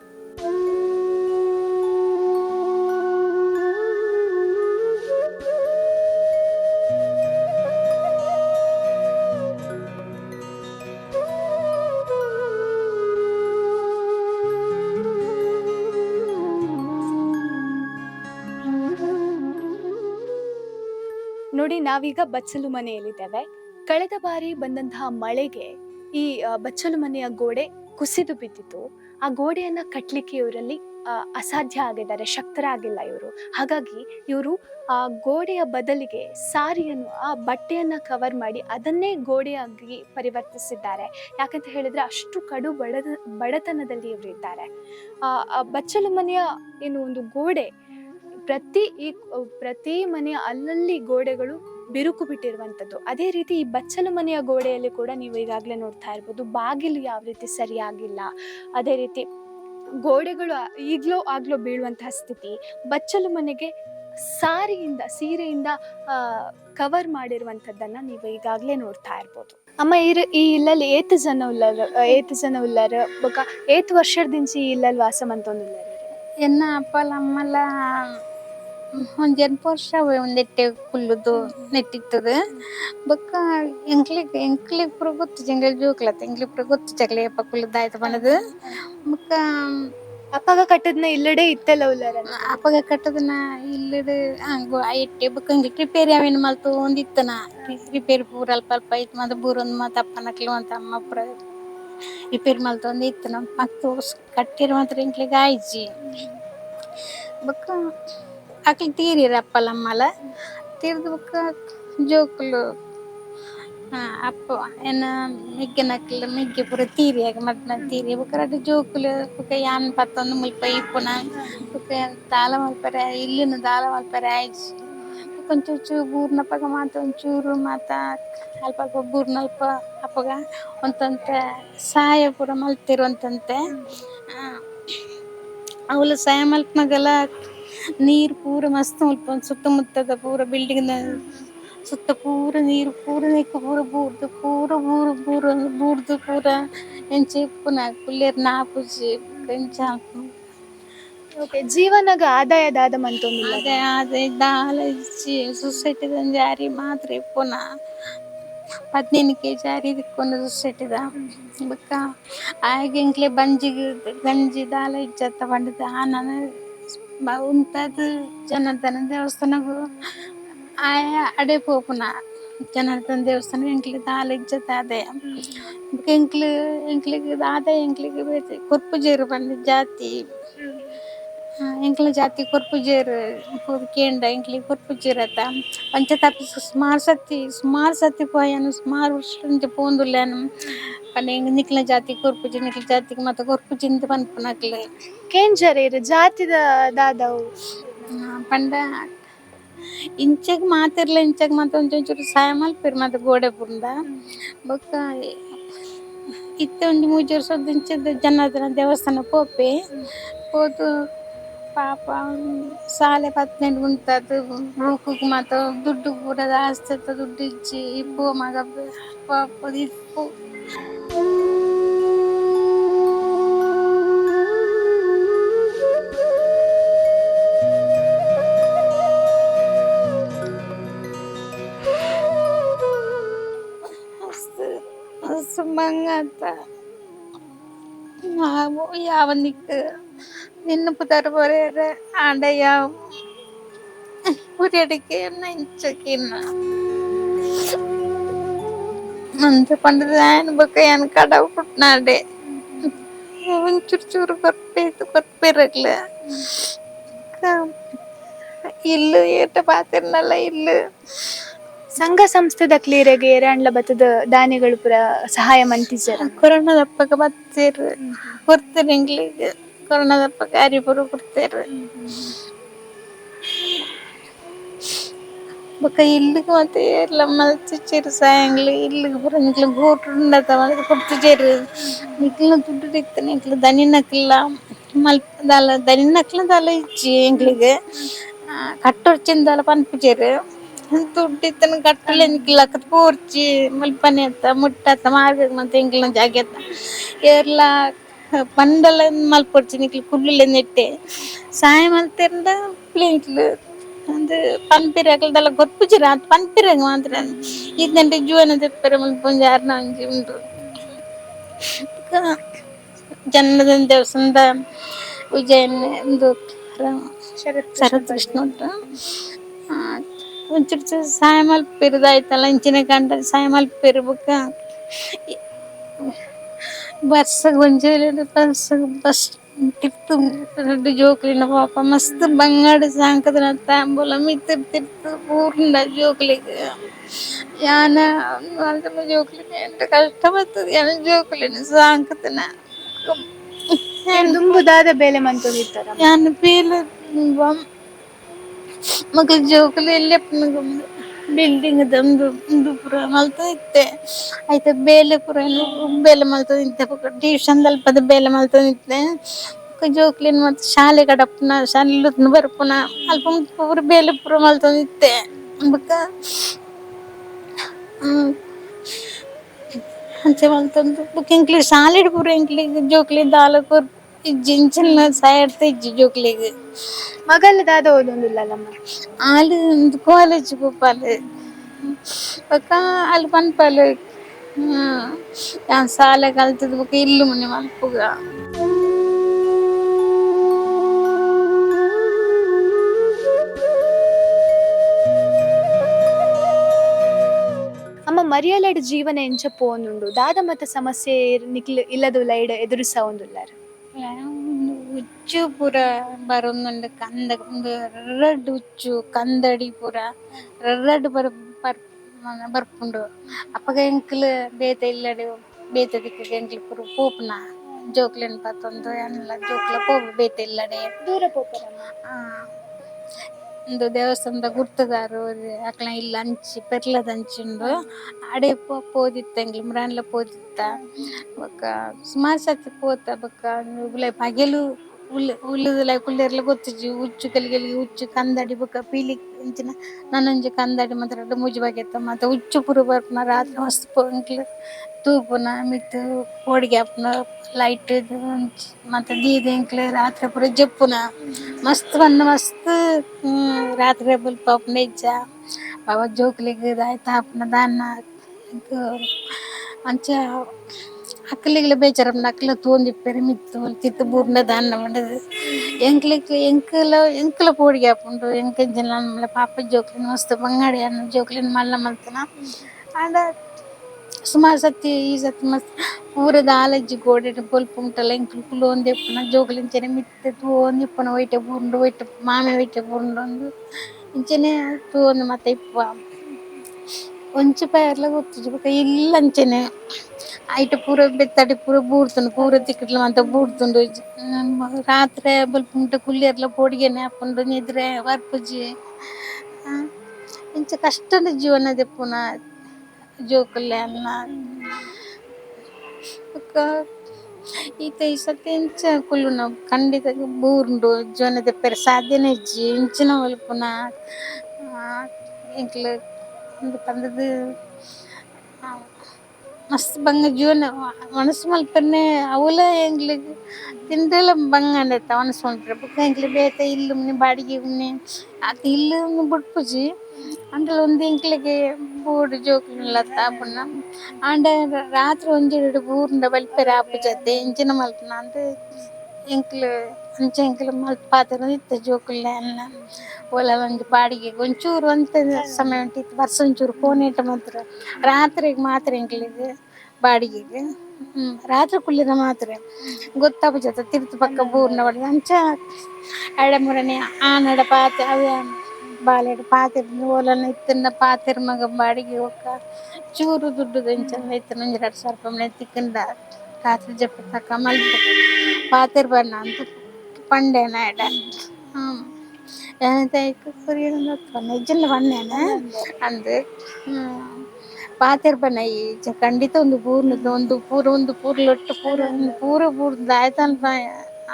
ನೋಡಿ, ನಾವೀಗ ಬಚ್ಚಲು ಮನೆಯಲ್ಲಿದ್ದೇವೆ. ಕಳೆದ ಬಾರಿ ಬಂದಂತಹ ಮಳೆಗೆ ಈ ಬಚ್ಚಲು ಮನೆಯ ಗೋಡೆ ಕುಸಿದು ಬಿದ್ದಿತ್ತು. ಆ ಗೋಡೆಯನ್ನ ಕಟ್ಟಲಿಕ್ಕೆ ಇವರಲ್ಲಿ ಅಸಾಧ್ಯ ಆಗಿದ್ದಾರೆ, ಶಕ್ತರಾಗಿಲ್ಲ ಇವರು. ಹಾಗಾಗಿ ಇವರು, ಆ, ಗೋಡೆಯ ಬದಲಿಗೆ ಸಾರಿಯನ್ನು, ಆ ಬಟ್ಟೆಯನ್ನ ಕವರ್ ಮಾಡಿ ಅದನ್ನೇ ಗೋಡೆಯಾಗಿ ಪರಿವರ್ತಿಸಿದ್ದಾರೆ. ಯಾಕಂತ ಹೇಳಿದ್ರೆ ಅಷ್ಟು ಕಡು ಬಡದ, ಬಡತನದಲ್ಲಿ ಇವರು ಇದ್ದಾರೆ. ಆ ಬಚ್ಚಲು ಮನೆಯ ಏನು ಒಂದು ಗೋಡೆ ಪ್ರತಿ ಈ ಪ್ರತಿ ಮನೆಯ ಅಲ್ಲಲ್ಲಿ ಗೋಡೆಗಳು ಬಿರುಕು ಬಿಟ್ಟಿರುವಂಥದ್ದು. ಅದೇ ರೀತಿ ಈ ಬಚ್ಚಲು ಮನೆಯ ಗೋಡೆಯಲ್ಲಿ ಕೂಡ ನೀವು ಈಗಾಗಲೇ ನೋಡ್ತಾ ಇರ್ಬೋದು ಬಾಗಿಲು ಯಾವ ರೀತಿ ಸರಿಯಾಗಿಲ್ಲ. ಅದೇ ರೀತಿ ಗೋಡೆಗಳು ಈಗಲೋ ಆಗ್ಲೋ ಬೀಳುವಂತಹ ಸ್ಥಿತಿ. ಬಚ್ಚಲು ಮನೆಗೆ ಸಾರಿಯಿಂದ, ಸೀರೆಯಿಂದ ಕವರ್ ಮಾಡಿರುವಂಥದ್ದನ್ನು ನೀವು ಈಗಾಗಲೇ ನೋಡ್ತಾ ಇರ್ಬೋದು. ಅಮ್ಮ ಇರು ಈ ಇಲ್ಲಲ್ಲಿ ಏತು ಜನ ಉಲ್ಲರು, ಏತು ಜನ ಉಲ್ಲರು, ಬೊಕ ಏತ್ ವರ್ಷದಿಂಚಿ ಈ ಇಲ್ಲಲ್ಲಿ ವಾಸ ಮಂತೊಂದುಲ್ಲರು ಎನ್ನ ಅಪ್ಪಲ ಅಮ್ಮಲ ಒಂದ್ ಎಂಟು ವರ್ಷ ಒಂದೆಟ್ಟೆ ಕುಲ್ಲುದು ನೆಟ್ಟಿತ್ತದ ಬಕ್ಕ ಎಂಕ್ಲಿಗ್ ಎಂಕ್ಲಿಗ್ ಪುರ ಗೊತ್ತು ಜಂಗ್ಲಿ ಜೋಕ್ಲತ್ತ ಎಂಕ್ಲಿಗ್ ಪುರ ಗೊತ್ತು ಜಗ್ಲಿ ಅಪ್ಪ ಕುಲ್ಲುದ ಆಯ್ತು ಬಣ್ಣದು ಬಕ್ಕ ಅಪ್ಪಗ ಕಟ್ಟದ್ನ ಇಲ್ಲಡೆ ಇತ್ತಲ್ಲ ಉಲ್ಲರ ಅಪ್ಪಗ ಕಟ್ಟದನ ಇಲ್ಲದ ಹಂಗು ಎಟ್ಟೆ ಬಕ್ಕ ಹಂಗೆ ರಿಪೇರಿ ಅವೇನು ಮಲ್ತು ಒಂದಿತ್ತನ? ರಿಪೇರಿ ಪೂರ ಅಲ್ಪ ಅಲ್ಪ ಐತ್ ಮತ್ತೆ ಬೂರೊಂದು ಮತ್ತೆ ಅಪ್ಪ ನಕ್ಲು ಅಂತ ಅಮ್ಮ ಪುರ ರಿಪೇರಿ ಮಲ್ತು ಒಂದು ನಮ್ಮ ಮತ್ತು ಕಟ್ಟಿರುವಂತ ಎಂಕ್ಲಿಗ್ ಆಯ್ಜಿ ಬೊಕ್ಕ ಅಕ್ಲು ತೀರಿರ ಅಪ್ಪಲಮ್ಮಲ ತೀರ್ದು ಬೊಕ್ಕ ಜೋಕುಲು ಆ, ಅಪ್ಪ ಎನ್ನ ಮಿಗ್ಗನಕ್ಲು ಮಿಗ್ಗಿ ಪೂರ ತೀರಿಯಾಗ ಮದ್ನ ತೀರಿ ಬೊಕ್ಕ ರಡ್ಡ್ ಜೋಕುಲು ಬೊಕ್ಕ ಯಾನ್ ಪತ್ತೊಂದು ಮುಲ್ಪ ಇಪ್ಪುನ ಬೊಕ್ಕ ದಾಲ ಮಲ್ಪರೆ ಇಲ್ಲಿನ ದಾಲ ಮಲ್ಪರೆ ಆಯ್ಜಿ ಒಂಚೂರು ಬೂರ್ನಪ್ಪಗ ಮಾತ ಒಂಚೂರು ಮಾತ ಅಲ್ಪ ಅಲ್ಪ ಬೂರ್ನಲ್ಪ ಅಪ್ಪಗ ಒಂತಂತೆ ಸಹಾಯ ಪೂರ ಮಲ್ತಿರುವಂತಂತೆ ಅವಳು ಸಹಾಯ ಮಲ್ಪನಾಗೆಲ್ಲ ನೀರು ಪೂರ ಮಸ್ತ್ ಮುಲ್ಪ ಸುತ್ತಮುತ್ತದ ಪೂರ ಬಿಲ್ಡಿಂಗ್ನ ಸುತ್ತ ಪೂರ ನೀರು ಪೂರ ನಿಕ್ಕು ಪೂರ ಬೂರ್ದು ಪೂರ ಬೂರು ಬೂರು ಬೂರ್ದು ಪೂರ ಎಂಚ ಇಪ್ಪುನ ಕುಲ್ಲೇರ್ ನಾಪುಜಿ ಎಂಚ ಓಕೆ ಜೀವನಗ ಆದಾಯ ದಾದ ಮಂತೊಂದುಲ್ಲ ಅದೇ ಅದೇ ದಾಲ ಇಜ್ಜಿ ಸೊಸೈಟಿದ ಜಾರಿ ಮಾತ್ರ ಇಪ್ಪುನ ಹದಿನೈದು ಕೆ ಜಿ ಅರಿ ದಿಕ್ಕೊಂಡು ಸೊಸೈಟಿದ ಬೊಕ್ಕ ಆಗ ಎಂಕ್ಲೆ ಬಂಜಿಗೆ ಗಂಜಿ ದಾಲ ಇಜ್ಜತ್ತ ಪಂಡಿತ ಆನನ ಉಂತದು ಜನಾರ್ದನ ದೇವಸ್ಥಾನಗೂ ಆಯ ಅಡೆ ಪೋಪುನ ಜನಾರ್ದನ ದೇವಸ್ಥಾನ ಎಂಕ್ಲೆ ದಾಲ ಇಜ್ಜತ್ತ ಅದೇ ಬೊಕ ಎಂಕ್ಲು ಎಂಕ್ಲಿಗೆ ಆದಾಯ ಎಂಕ್ಲಿಗೆ ಬೇತೆ ಕೊರ್ಪುಜೇರು ಬಂದ ಜಾತಿ ಆ, ಎಂಕ್ಲ ಜಾತಿ ಕೊರ್ಪುಜೇರು ಕೇಂಡ ಎಂಕ್ಲಿಗೆ ಕೊರ್ಪುಜೇರತ್ತ ಪಂಚತಾಪಿ ಸುಮಾರು ಸತಿ ಸುಮಾರು ಸತಿ ಪೋಯನು ಸುಮಾರು ವರ್ಷ ಪೋಂದುಲ್ಲೆನು ಎಂಗ್ ನಿಕ್ಲ ಜಾತಿ ಕೊರ್ಪುಜಿ ನಿಕ್ಲ ಜಾತಿಗೆ ಮತ್ತೆ ಕೊರ್ಪುಜಿಂದ ಪನ್ಪುನಕ್ಲೆ ಕೇಂಜರೇರು ಜಾತಿದ ದಾದವು? ಪಂಡ ಇಂಚಗ್ ಮಾತಿರ್ಲ ಇಂಚಗ್ ಮಾತ ಒಂಚೂರು ಸಹಾಯ ಮಲ್ಪಿರ್ ಮತ್ತೆ ಗೋಡೆ ಪುಂಡ ಬೊಕ್ಕ ಇತ್ತೆ ಒಂಜಿ ಮೂಜಿ ವರ್ಷದ ಇಂಚದ ಜನಾರ್ದನ ದೇವಸ್ಥಾನ ಪೋಪೆ. ಪೋದು ಪಾಪ ಸಾಲೆ ಪತ್ನೆಂಡು ಉಂಟದು ರೂಕುಗ್ ಮಾತ ದುಡ್ಡು ಪೂರ ಜಾಸ್ತಿ ಆತ ದುಡ್ಡು ಇಜ್ಜಿ ಇಪ್ಪು ಮಗ ಪಾಪ ಇಪ್ಪು ಮಸ್ತ್ ಮಸ್ತ್ ಮಂಗಾತ ನಾವು ಯಾವನಿಕ್ ನಿನ್ನ ಪುದರ್ ಬರೆಯರ ಆಂಡ ಯಾವ ಪುರಿಯಡಿಕೆ ನೆಂಚಕಿನ್ನ ಮಂತ ಪಂಡದ ఆయన ಬೊಕ್ಕ ಯಾನ್ ಕಡವ ಪುಟ್ನಾಡೆ ಒಂಚೂರು ಚೂರು ಕೊರ್ಪೇತು ಕೊರ್ಪೇರಕ್ಲ ಇಲ್ಲು ಏಟ ಪಾತಿರ್ನಲ್ಲ ಇಲ್ಲು ಸಂಘ ಸಂಸ್ಥೆದ ಕ್ಲೀರೆಗೆ ಏರಾಂಡ್ಲ ಬತ್ತದ ದಾನಿಗಳು ಪುರ ಸಹಾಯ ಮಂತಿಜರ ಕೊರೋನಾದಪ್ಪಗ ಬತ್ತೇರು ಕೊಡ್ತೇರು ಎಂಗ್ಲಿಗೆ ಕೊರೋನಾದಪ್ಪಗ ಅರಿಪುರ ಕೊಡ್ತೇರು ಬೊಕ ಇಲ್ಲಿಗೆ ಮತ್ತೆ ಎಲ್ಲ ಮಲ್ತಿಚ್ಚೇರು ಸಾಯಂಗ್ಲಿ ಇಲ್ಲಿಗೆ ಪೂರ ನಿಕ್ಲು ಗೋಟು ಉಂಡತ ಮತ್ತೆ ಕೊಡ್ತಿಜೇರು ನಿಕ್ಲ ದುಡ್ಡು ಇತ್ತು ನಿಕ್ಲು ದನಿ ನಕ್ಲ ಮಲ್ಪ ದಾಲ ದನಿ ನಕ್ಲ ದಾಲ ಇಜ್ಜಿ ಎಂಗ್ಲಿಗೆ ಕಟ್ಟೊರ್ಚಿಂದಾಲ ಪನ್ಪುಜೇರು ದುಡ್ಡು ಇತ್ತನ ಕಟ್ಟಲೆ ನಿಕ್ಲ ಕತ್ ಪೂರ್ಚಿ ಮಲ್ಪನೆ ಅತ್ತ ಮುಟ್ಟತ್ತ ಮಾರ್ಗ ಮತ್ತೆ ಎಂಗ್ಲ ಜಾಗ್ಯತ್ತ ಏರ್ಲ പണ്ടുള്ള മലപ്പുറച്ച് എനിക്ക് കുള്ളിൽ നെട്ട് സായം അൽത്തേണ്ട പ്ലേറ്റില് അത് പൺപിരകളുടെ ഗൊർപ്പിച്ചിരാ പൺപിരക മാത്രം ഇതെന്റെ ജീവന തെപ്പര മുൻപൊഞ്ചാറിന് അഞ്ച് ഉണ്ട് ജന്മദിന ദിവസം വിജയൻ എന്തോ ಶರತ್ಕೃಷ್ಣ ಒಂಚೂರು ಸಾಯಮಾಲ್ ಪೆರಿದಾಯ್ತಲ್ಲ ಇಂಚಿನ ಕಂಡ ಸಾಯಮಾಲ್ ಪೆರಿಬೇಕ ಬರ್ಸ ಗೊಂಜಾಲ ಬರ್ಸ ಬಸ್ ತಿರ್ತು ರೆಡ್ಡು ಜೋಕ್ಲಿನ ಪಾಪ ಮಸ್ತ್ ಬಂಗಾಡ ಸಾಂಕದ ತಾಂಬೂಲ ಮಿತ್ತಿರ್ ತಿರ್ತು ಊರಿಂದ ಜೋಕ್ಲಿಗೆ ಯಾನ వాళ్ళ జోకులకి ఎంత కష్టమవుతుంది అని జోకులని సాంకతన ದುಂಬುದಾದ ಬೇಲೆ ಮಂತು ನಾನು ಬೇಲೆ ಮಗ ಜೋಕುలు వెళ్ళి ಬಿಲ್ಡಿಂಗ್ ದಂದು ಉಂದು ಪೂರ ಮಲ್ತ ಇತ್ತೆ ಐತ ಬೇಲೆ ಪೂರ ಬೇಲೆ ಮಲ್ತ ಇತ್ತೆ ಟ್ಯೂಷನ್ ಅಲ್ಪದ ಬೇಲೆ ಮಲ್ತ ಇತ್ತೆ ಜೋಕ್ಲಿನ ಮತ್ತೆ ಶಾಲೆ ಕಡಪುನ ಶಾಲೆ ಬರ್ಪುನ ಅಲ್ಪ ಪೂರ ಬೇಲೆ ಪೂರ ಮಲ್ತ ಇತ್ತೆ ಬೊಕ ಹ್ಮ್ ಅಂಚೆ ಮಲ್ತೊಂದು ಬೊಕ ಎಂಕ್ಲಿಗ್ ಶಾಲೆಡ್ ಪೂರ ಎಂಕ್ಲಿಗ್ ಜೋಕ್ಲಿ ದಾಲ ಕೊರ್ ಇಜ್ಜಿ ಇಂಚಿನ ಸಾಯಡ್ತ ಇಜ್ಜಿ ಜೋಕ್ಲಿಗ್ ಮಗಲ ದಾದ ಓದೊಂದುಲ್ಲಲ್ಲಮ್ಮ ಆಲು ಒಂದು ಕಾಲೇಜ್ ಪೋಪಾಲು ಬೊಕ ಅಲ್ಲಿ ಪನ್ಪಲು ಯಾನ್ ಸಾಲೆ ಕಲ್ತದ ಬೊಕ ಇಲ್ಲು ಮುನೆ ಮಲ್ಪುಗ ಅಮ್ಮ ಮರಿಯಲಡ್ ಜೀವನ ಎಂಚ ಪೋನುಂಡು ದಾದ ಮತ ಸಮಸ್ಯೆ ನಿಕ್ಲು ಇಲ್ಲದು ಲೈಡ್ ಎದುರಿಸ ಒಂದುಲ್ಲಾರ ಉಚ್ಚು ಪೂರ ಬರೋಂದುಂಡು ಕಂದ ಒಂದು ರಡ್ಡ್ ಉಚ್ಚು ಕಂದಡಿ ಪೂರ ರಡ್ಡ್ ಬರ್ ಬರ್ ಬರ್ಪುಂಡು ಅಪಗ ಎಂಕ್ಲ್ ಬೇತೆ ಇಲ್ಲಡೆ ಬೇತೆ ದಿಕ್ಕುಗೆ ಎಂಕ್ಲ್ ಪೂರ ಪೋಪುನ ಜೋಕ್ಲೆನ್ ಪತೊಂದು ಎನ್ಲ ಜೋಕ್ಲ ಪೋಪು ಬೇತೆ ಇಲ್ಲಡೆ ದೂರ ಪೋಪರಮ್ಮ ಆ, ಒಂದು ದೇವಸ್ಥಾನದ ಗುರ್ತದಾರು ಅಕ್ಲ ಇಲ್ಲ ಅಂಚಿ ಪೆರ್ಲದ ಅಂಚಿಂಡು ಅಡೆ ಪೋ ಪೋದಿತ್ತ ಎಂಗ್ಲು ಮ್ರಾನ್ಲ ಪೋದಿತ್ತ ಬೊಕ್ಕ ಸುಮಾರು ಸತಿ ಪೋತ ಬೊಕ್ಕ ಉಲೆ ಪಗೆಲು ಉಲ್ಲೆ ಉಲ್ಲುದುಲ ಕುಲ್ಲೆರ್ಲ ಗೊತ್ತಿಜ್ಜಿ. ಉಚ್ಚು ಕೆಲಿಗೆಲಿಗೆ ಉಚ್ಚು ಕಂದಡಿ ಬೊಕ, ಪೀಲಿ ಇಂಚಿನ ನನೊಂಜಿ ಕಂದಡಿ ಮಾತ್ರ ರಡ್ಡ್ ಮೂಜಿ ಬಗೆತ ಮಾತ ಉಚ್ಚು ಪೂರ ಬರ್ಪುನ, ರಾತ್ರಿ ಮಸ್ತ್ ಪೋ ಎಂಕ್ಲು ತೂಪುನ ಮಿತ್ತ್ ಹೋಳಿಗೆ ಆಪುನ ಲೈಟ್ ಮತ್ತೆ ದೀದ ಎಂಕ್ಲೆ ರಾತ್ರಿ ಪೂರ ಜಪ್ಪುನ. ಮಸ್ತ್ ಬಂದ ಮಸ್ತ್ ರಾತ್ರಿ ಬುಲ್ಪ ಆಪುನ ಇಜ್ಜ ಅವ ಜೋಕ್ಲೆಗ್ ದಾಯ್ತ ಆಪುನ ದಾನ್ನ ಎಂಕ್ ಅಂಚ ಅಕ್ಲೆಗ್ಲ ಬೇಜಾರಾಪುಂಡು ಅಕ್ಲ ತೂಂದಿಪ್ಪೆರ್ ಮಿತ್ತ್ ತಿರ್ತ್ ಬೂರ್ನ ದಾನ್ನ ಉಂಡದು ಎಂಕ್ಲೆಗ್ ಎಂಕುಲ ಎಂಕುಲ ಪೋಡಿಗೆ ಆಪುಂಡು ಎಂಕ್ ಎಂಚಿನ ನಮ್ಮಲ ಪಾಪ ಜೋಕ್ಲೆನ್ ಮಸ್ತ್ ಬಂಗಾಡಿ ಆನ್ ಜೋಕ್ಲೆನ್ ಮಲ್ಲ ಮಲ್ತಿನ ಆಂಡ ಸುಮಾರು ಸತಿ ಈ ಸತಿ ಮಸ್ತ್ ಪೂರ ದಾಲಜ್ಜಿ ಗೋಡೆಡ್ ಬೊಲ್ಪ ಉಂಟಲ್ಲ ಎಂಕ್ಲು ಕುಲೋಂದು ಎಪ್ಪುನ ಜೋಕುಲೆಂಚನೆ ಮಿತ್ತ್ ತೂವೊಂದು ಇಪ್ಪುನ ಒಯ್ಟ್ ಬೂರ್ಂಡು ಒಯ್ಟ್ ಮಾಮೆ ಒಯ್ಟ್ ಬೂರ್ಂಡು ಇಂಚನೆ ತೂವೊಂದು ಮಾತ ಇಪ್ಪ ಒಂಚಿ ಪಾಯರ್ಲ ಗೊತ್ತಿಜಿ ಬೊಕ? ಇಲ್ಲ ಅಂಚನೆ ಐಟ್ ಪೂರ ಬೆತ್ತಡಿ, ಪೂರ ಬೂರ್ತುಂಡು ಪೂರ ತಿಕ್ಕುಡ್ಲ ಮಾತ ಬೂರ್ತುಂಡು ರಾತ್ರೆ ಬಲ್ಪುಂಟ ಉಂಟು ಕುಲ್ಲೆರ್ಲ ಪೊಡಿಗೆನೆ ಆಪುಂಡು ನಿದ್ರೆ ಬರ್ಪುಜಿ ಇಂಚ ಕಷ್ಟದ ಜೀವನ ದೆಪ್ಪುನ ಜೋಕುಲ್ಲೆ ಅಲ್ಲ ಬೊಕ್ಕ ಈತ ಈ ಸತಿ ಇಂಚ ಕುಲ್ಲುನ ಖಂಡಿತ ಬೂರ್ಂಡು ಜೀವನ ದೆಪ್ಪರೆ ಸಾಧ್ಯನೆ ಇಜ್ಜಿ. ಇಂಚಿನ ಒಲ್ಪುನ ಎಂಕ್ಲೆ ಉಂದು ಪಂಡದು ಆ, ಮಸ್ತ್ ಬಂಗ ಜೀವನ ಮನಸ್ಸು ಮಲ್ಪೆರ್ನೆ ಅವಲ ಎಂಕ್ಲೆಗ್ ತಿಂಡ್ರೆಲ ಬಂಗ ಅಂದೆತ ಮನಸ್ಸು ಮಲ್ಪೆರ್ ಬೊಕ ಎಂಕ್ಲೆ ಬೇತೆ ಇಲ್ಲು ಮುನೆ ಬಾಡಿಗೆ ಉನ್ನೆ ಆತ್ ಇಲ್ಲು ಬುಡ್ಪುಜಿ ಅಂಡಲ ಒಂಜಿ ಎಂಕ್ಲೆಗೆ ಬೋಡು ಜೋಕುಲೆನ್ ಲತ್ತ ಆಪುಂಡ ಆಂಡ ರಾತ್ರಿ ಒಂಜಿ ಬೂರ್ಂಡ ಬಲ್ಪೆರೆ ಆಪುಜತೆ ಎಂಚಿನ ಮಲ್ಪುನ ಅಂದ್ ಅಂಚ ಎಂಕ್ಲೆ ಮಲ್ತ್ ಪಾತೆರ್ನ ಇತ್ತ ಜೋಕುಲ್ನೆ ಅನ್ನ ಓಲ ಒಂಜಿ ಬಾಡಿಗೆಗ್ ಒಂಚೂರು ಒಂತೆ ಸಮಯ ಉಂಟಿತ್ತು. ವರ್ಷ ಒಂಚೂರು ಪೋನೇಟ ಮಾತ್ರ. ರಾತ್ರಿಗೆ ಮಾತ್ರ ಎಂಕ್ಲೆಗ್, ಬಾಡಿಗೆಗ್. ಹ್ಮ್, ರಾತ್ರಿ ಕುಳ್ಳಿದ ಮಾತ್ರ. ಗೊತ್ತಾಪ ಜೊತೆ ತಿರ್ತು ಪಕ್ಕ ಬೂರ್ನ ಬಡ್ದ್ ಅಂಚ ಎಡೆ ಮುರನೆ ಆನಡ ಪಾತೆ ಅವೆ ಬಾಲೆಡ್ ಪಾತೆರ್ನ ಓಲನ ಇತ್ತ್ಂಡ ಪಾತೆರ್ ಮಗ ಬಾಡಿಗೆ ಹೋಗ ಚೂರು ದುಡ್ಡು ಎಂಚಲ್ಲ ಇತ್ತು. ಒಂಜಿ ರಡ್ಡ್ ಸಾವಿರ ರೂಪಾಯಿ ತಿಕ್ಕುಂಡ ರಾತ್ರಿ ಜಪ್ಪು ತಕ ಮಲ್ಪು ಪಾತೆರ್ ಬನ್ನ ಅಂದ್ ಪಂಡೆನ ಎಡ ಹ್ಮ್ ಎಂತ ಇಕ್ಕ ಕುರಿಯನ ನಿಜ್ಜಲ ಪನ್ನೆನ ಅಂದ್ ಹ್ಮ್ ಪಾತೆರ್ ಬನ್ನಯಿ ಖಂಡಿತ ಒಂದು ಪೂರ್ನ ಒಂದು ಪೂರ ಒಂದು ಪೂರ್ಲೊಟ್ಟು ಪೂರ ಒಂದು ಪೂರ ಪೂರ ದಾಯತನ್ಪ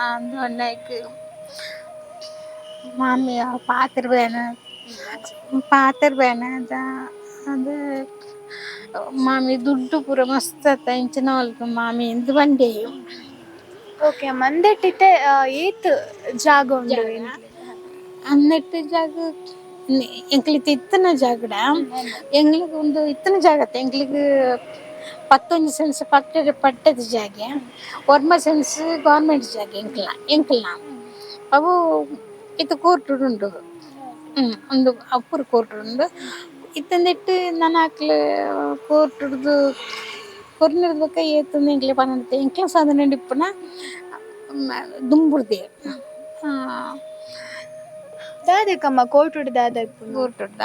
ಅಂದ್ ಪಂಡ ಮಾಮಿ ಪಾತೆರ್ ಬೇನ ಪಾತೆರ್ ಬೇನ ಅದ ಅದು ಮಾಮಿ ದುಡ್ಡು ಪೂರ ಮಸ್ತ್ ಅತ್ತ ಇಂಚಿನ ಒಲ್ಪ ಮಾಮಿ ಇಂದ್ ಬಂಡೆಯು ಓಕೆ ಮಂದೆಟ್ಟಿತ್ತೆ ಏತ್ ಜಾಗ ಉಂಡು ಅನ್ನೆಟ್ಟು ಜಾಗ ಎಂಕ್ಲಿತ್ ಇತ್ತನ ಜಾಗಡ ಎಂಗ್ಲಿಗ್ ಒಂದು ಇತ್ತನ ಜಾಗ ಎಂಕ್ಲಿಗ್ ಪತ್ತೊಂಜಿ ಸೆನ್ಸ್ ಪಟ್ಟೆ ಪಟ್ಟದ ಜಾಗೆ ಒರ್ಮ ಸೆನ್ಸ್ ಗೌರ್ಮೆಂಟ್ ಜಾಗೆ ಎಂಕ್ಲ ಎಂಕ್ಲ್ನ ಅವು ಇತ್ತೆ ಕೋರ್ಟ್ ಉಂಡು ಹ್ಮ್ ಒಂದು ಅಪ್ಪುರು ಕೋರ್ಟ್ ಉಂಡು ಇತ್ತಂದಿಟ್ಟು ನನ ಅಕ್ಲೆ ಕೋರ್ಟ್ ಡ್ದು ಕೊರ್ನಿರ್ದ ಬೊಕ ಏತುಂಡು ಎಂಕ್ಲೆ ಪನೊಂದಿತ್ತ ಎಂಕ್ಲ ಸಾಧನೆ ಇಪ್ಪುನ ದುಂಬುರ್ದೆ ದಾದೆಕಮ್ಮ ಕೋಟುಡು ದಾದ ಇಪ್ಪುಂಡು ಕೋರ್ಟ್ದ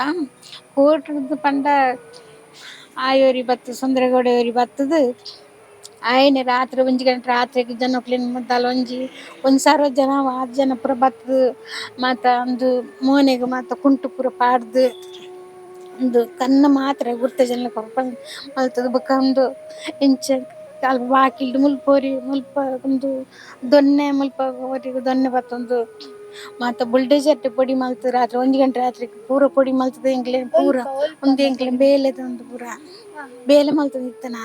ಕೋರ್ಟ್ದ ಪಂಡ ಆಯೋರಿ ಬತ್ತು ಸುಂದರಗೌಡ ಬತ್ತದು ಆಯ್ನೆ ರಾತ್ರಿ ಒಂಜಿ ಗಂಟೆ ರಾತ್ರಿಗೆ ಜನೊಕ್ಲೆನ್ ಮುದ್ದಾಲ ಒಂಜಿ ಒಂಜಿ ಸಾವಿರ ಜನ ಆರು ಜನ ಪೂರ ಬತ್ತದು ಮಾತ ಒಂದು ಮೋನೆಗ್ ಮಾತ ಕುಂಟು ಪೂರ ಪಾಡ್ದ್ ಒಂದು ಕನ್ನ ಮಾತ್ರ ಗುರ್ತ ಜನ ಮಲ್ತದು ಬೊಕ ಒಂದು ಇಂಚ ಅಲ್ಪ ಬಾಕಿಲ್ಡ್ ಮುಲ್ಪೋರಿ ಮುಲ್ಪ ಒಂದು ದೊನ್ನೆ ಮುಲ್ಪ ಒರಿಗ್ ದೊನ್ನೆ ಬತ್ತೊಂದು. ಮಾತ ಬುಲ್ಡೇಜರ್ ಪೊಡಿ ಮಲ್ತದ ರಾತ್ರಿ ಒಂಜಿ ಗಂಟೆ ರಾತ್ರಿ ಪೂರ ಪೊಡಿ ಮಲ್ತದ ಹೆಂಗ್ಲೆ ಪೂರ ಒಂದು ಹೆಂಗ್ಲೆ ಬೇಲೆದ ಒಂದು ಪೂರ ಬೇಲೆ ಮಲ್ತದ ಇತ್ತನ.